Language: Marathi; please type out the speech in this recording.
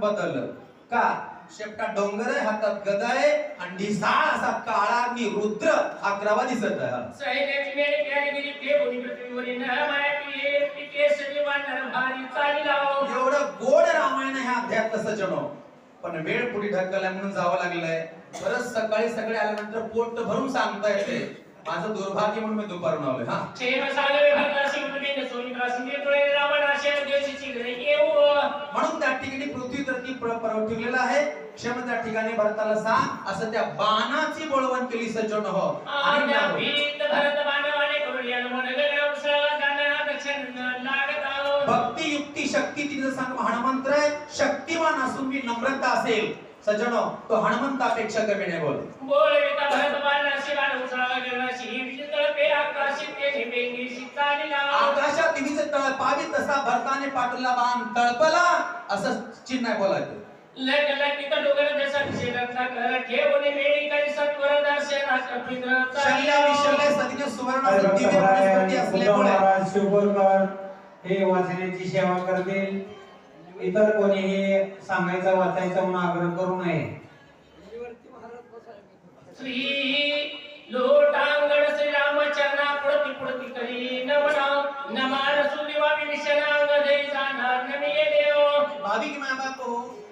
बदललं. का? शेपटा डोंगर आहे हातात गदा आहे आणि ढिसाळ असा काळा आणि रुद्र अकरावा दिसत आहे. हे एवढं गोड रामायण ह्या अध्यात सजनो पण वेळ पुढे ढकलल्या म्हणून जावं लागलंय. परत सकाळी सकाळी आल्यानंतर पोट भरून सांगता येते. माझं दुर्भाग्य म्हणून मी दुपारून आलोय हा. परव ठेवलेला आहे. क्षम त्या ठिकाणी भरताला सांग. असं त्या बाणाची बोळवण केली सज्जन हो. भक्ती युक्ती शक्ती तिचं सांग हनुमंत्र आहे. शक्तिमान असून मी नम्रता असेल. सज्जनो तो हनुमंतापेक्षा कमी नाही बोल. बोल भरत बाणाशी बाण आकाशी ते झेपेंगीशी पावी तसा भरताने पाठवला बाण तळपला असं चिन्ह बोलायचं. लग जसा कर मेळी शल्य विशल्य सुवर्ण वनस्पती असल्यामुळे हे वाचण्याची सेवा करतील. इतर कोणीही सांगायचं वाचायचं म्हणून आग्रह करू नये. श्री अभी की मैं बात को हो।